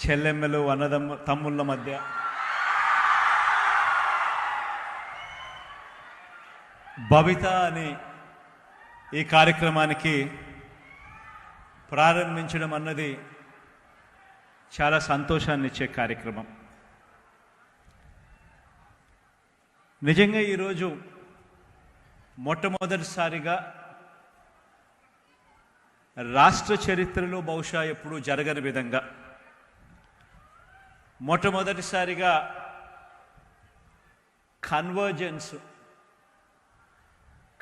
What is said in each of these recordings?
చెల్లెమ్మలు అన్నదమ్ము తమ్ముళ్ళ మధ్య భవిత అని ఈ కార్యక్రమానికి ప్రారంభించడం అన్నది చాలా సంతోషాన్ని ఇచ్చే కార్యక్రమం. నిజంగా ఈరోజు మొట్టమొదటిసారిగా రాష్ట్ర చరిత్రలో బహుశా ఎప్పుడూ జరగని విధంగా. మొట్టమొదటిసారిగా convergence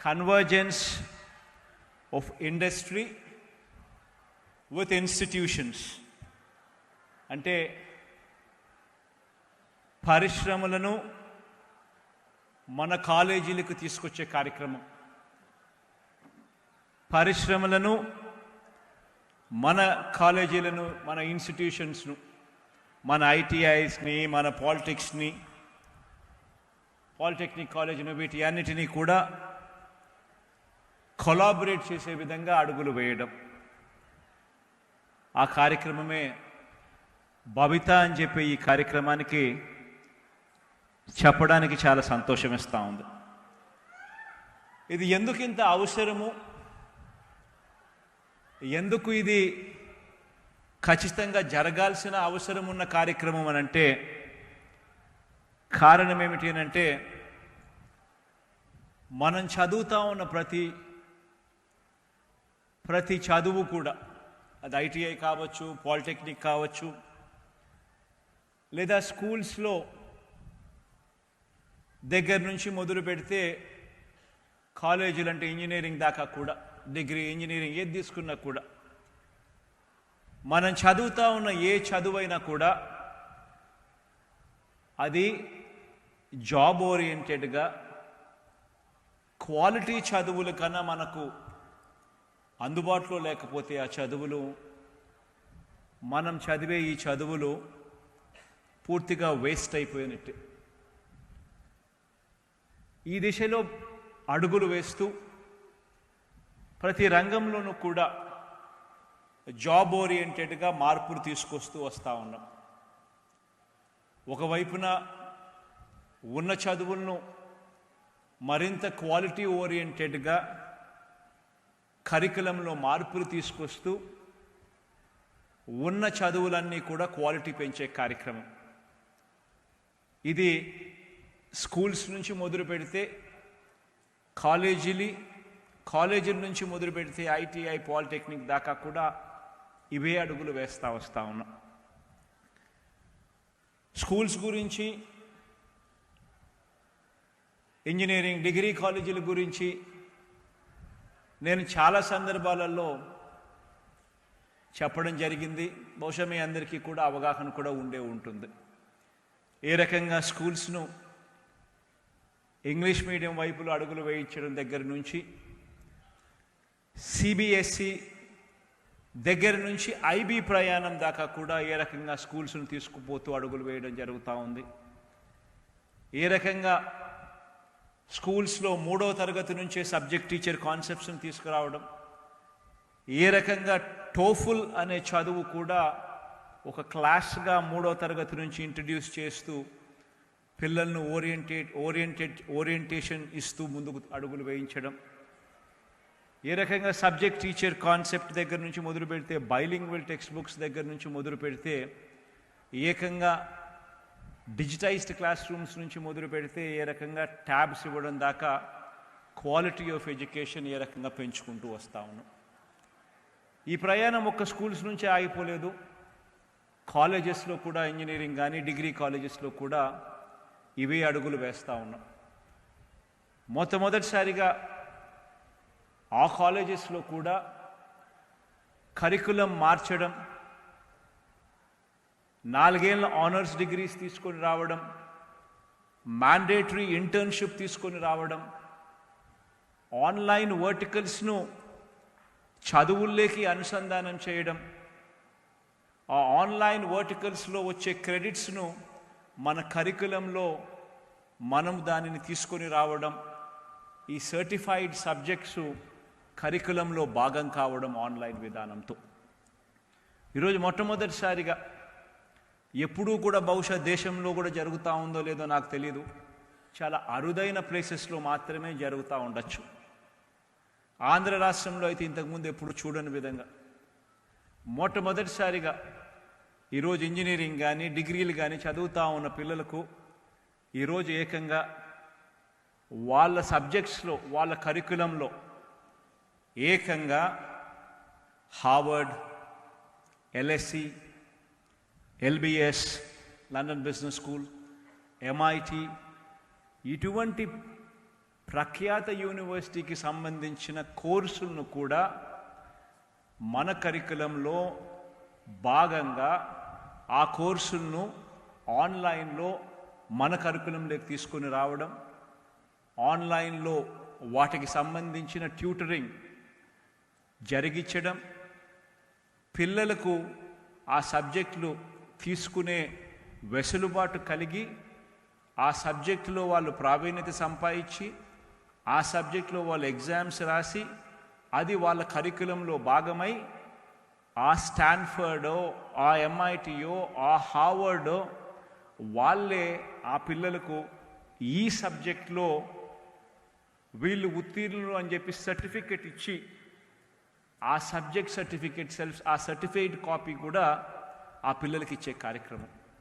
convergence of industry with institutions అంటే పరిశ్రమలను మన కాలేజీలకు తీసుకొచ్చే కార్యక్రమం. పరిశ్రమలను మన కాలేజీలను మన ఇన్స్టిట్యూషన్స్ను మన ఐటీఐస్ని మన పాలిటిక్స్ని పాలిటెక్నిక్ కాలేజీని వీటి అన్నిటినీ కూడా కొలాబరేట్ చేసే విధంగా అడుగులు వేయడం. ఆ కార్యక్రమమే బబిత అని చెప్పే ఈ కార్యక్రమానికి చెప్పడానికి చాలా సంతోషం ఇస్తూ ఉంది. ఇది ఎందుకింత అవసరము? ఎందుకు ఇది ఖచ్చితంగా జరగాల్సిన అవసరం ఉన్న కార్యక్రమం అని అంటే కారణం ఏమిటి అని అంటే మనం చదువుతా ఉన్న ప్రతి ప్రతి చదువు కూడా అది ఐటీఐ కావచ్చు పాలిటెక్నిక్ కావచ్చు లేదా స్కూల్స్లో దగ్గర నుంచి మొదలు పెడితే కాలేజీలు అంటే ఇంజనీరింగ్ దాకా కూడా డిగ్రీ ఇంజనీరింగ్ ఏది తీసుకున్నా కూడా మనం చదువుతా ఉన్న ఏ చదువైనా కూడా అది జాబ్ ఓరియంటెడ్గా క్వాలిటీ చదువుల కన్నా మనకు అందుబాటులో లేకపోతే ఆ చదువులు మనం చదివే ఈ చదువులు పూర్తిగా వేస్ట్ అయిపోయినట్టే. ఈ దిశలో అడుగులు వేస్తూ ప్రతి రంగంలోనూ కూడా జాబ్ ఓరియంటెడ్గా మార్పులు తీసుకొస్తూ వస్తూ ఉన్నాం. ఒకవైపున ఉన్న చదువులను మరింత క్వాలిటీ ఓరియంటెడ్గా కరికులంలో మార్పులు తీసుకొస్తూ ఉన్న చదువులన్నీ కూడా క్వాలిటీ పెంచే కార్యక్రమం. ఇది స్కూల్స్ నుంచి మొదలు పెడితే కాలేజీలు కాలేజీల నుంచి మొదలు పెడితే ఐటీఐ పాలిటెక్నిక్ దాకా కూడా ఇవే అడుగులు వేస్తూ వస్తూ ఉన్నాం. స్కూల్స్ గురించి ఇంజనీరింగ్ డిగ్రీ కాలేజీల గురించి నేను చాలా సందర్భాలలో చెప్పడం జరిగింది. బహుశా మీ అందరికీ కూడా అవగాహన కూడా ఉండే ఉంటుంది. ఏ రకంగా స్కూల్స్ను ఇంగ్లీష్ మీడియం వైపులో అడుగులు వేయించడం దగ్గర నుంచి సిబిఎస్ఈ దగ్గర నుంచి ఐబీ ప్రయాణం దాకా కూడా ఏ రకంగా స్కూల్స్ను తీసుకుపోతూ అడుగులు వేయడం జరుగుతూ ఉంది. ఏ రకంగా స్కూల్స్లో మూడో తరగతి నుంచే సబ్జెక్ట్ టీచర్ కాన్సెప్ట్స్ని తీసుకురావడం ఏ రకంగా టోఫుల్ అనే చదువు కూడా ఒక క్లాస్గా మూడో తరగతి నుంచి ఇంట్రడ్యూస్ చేస్తూ పిల్లలను ఓరియంటేట్ ఓరియంటెడ్ ఓరియంటేషన్ ఇస్తూ ముందుకు అడుగులు వేయించడం ఏ రకంగా సబ్జెక్ట్ టీచర్ కాన్సెప్ట్ దగ్గర నుంచి మొదలు పెడితే బైలింగ్వల్ టెక్స్ట్ బుక్స్ దగ్గర నుంచి మొదలు పెడితే ఏకంగా డిజిటైజ్డ్ క్లాస్ రూమ్స్ నుంచి మొదలు పెడితే ఏ రకంగా ట్యాబ్స్ ఇవ్వడం దాకా క్వాలిటీ ఆఫ్ ఎడ్యుకేషన్ ఏ రకంగా పెంచుకుంటూ వస్తా ఉన్నాం. ఈ ప్రయాణం ఒక్క స్కూల్స్ నుంచే ఆగిపోలేదు. కాలేజెస్లో కూడా ఇంజనీరింగ్ కానీ డిగ్రీ కాలేజెస్లో కూడా ఇవే అడుగులు వేస్తూ ఉన్నాం. మొట్టమొదటిసారిగా ఆ కాలేజెస్లో కూడా కరికులం మార్చడం నాలుగేళ్ళ ఆనర్స్ డిగ్రీస్ తీసుకొని రావడం మ్యాండేటరీ ఇంటర్న్షిప్ తీసుకొని రావడం ఆన్లైన్ వర్టికల్స్ను చదువుల్లోకి అనుసంధానం చేయడం ఆ ఆన్లైన్ వర్టికల్స్లో వచ్చే క్రెడిట్స్ను మన కరికులంలో మనం దానిని తీసుకొని రావడం ఈ సర్టిఫైడ్ సబ్జెక్ట్స్ కరికులంలో భాగం కావడం ఆన్లైన్ విధానంతో. ఈరోజు మొట్టమొదటిసారిగా ఎప్పుడూ కూడా బహుశా దేశంలో కూడా జరుగుతూ ఉందో లేదో నాకు తెలియదు చాలా అరుదైన ప్లేసెస్లో మాత్రమే జరుగుతూ ఉండొచ్చు. ఆంధ్ర రాష్ట్రంలో అయితే ఇంతకుముందు ఎప్పుడు చూడని విధంగా. మొట్టమొదటిసారిగా ఈరోజు ఇంజనీరింగ్ కానీ డిగ్రీలు కానీ చదువుతూ ఉన్న పిల్లలకు ఈరోజు ఏకంగా వాళ్ళ సబ్జెక్ట్స్లో వాళ్ళ కరికులంలో ఏకంగా Harvard LSC LBS London business school MIT ఇటువంటి ప్రఖ్యాత యూనివర్సిటీకి సంబంధించిన కోర్సులను కూడా మన కరికులంలో భాగంగా ఆ కోర్సులను ఆన్లైన్లో మన కరికులంలోకి తీసుకొని రావడం ఆన్లైన్లో వాటికి సంబంధించిన ట్యూటరింగ్ జరిగించడం పిల్లలకు ఆ సబ్జెక్టులు తీసుకునే వెసులుబాటు కలిగి ఆ సబ్జెక్టులో వాళ్ళు ప్రావీణ్యత సంపాదించి ఆ సబ్జెక్టులో వాళ్ళు ఎగ్జామ్స్ రాసి అది వాళ్ళ కరికులంలో భాగమై ఆ స్టాన్ఫర్డో ఆ ఎంఐటియో ఆ హార్వర్డో వాళ్ళే ఆ పిల్లలకు ఈ సబ్జెక్ట్లో వీళ్ళు ఉత్తీర్ణులు అని చెప్పి సర్టిఫికెట్ ఇచ్చి ఆ సబ్జెక్ట్ సర్టిఫికెట్ సెల్ఫ్ ఆ సర్టిఫైడ్ కాపీ కూడా ఆ పిల్లలకి ఇచ్చే కార్యక్రమం.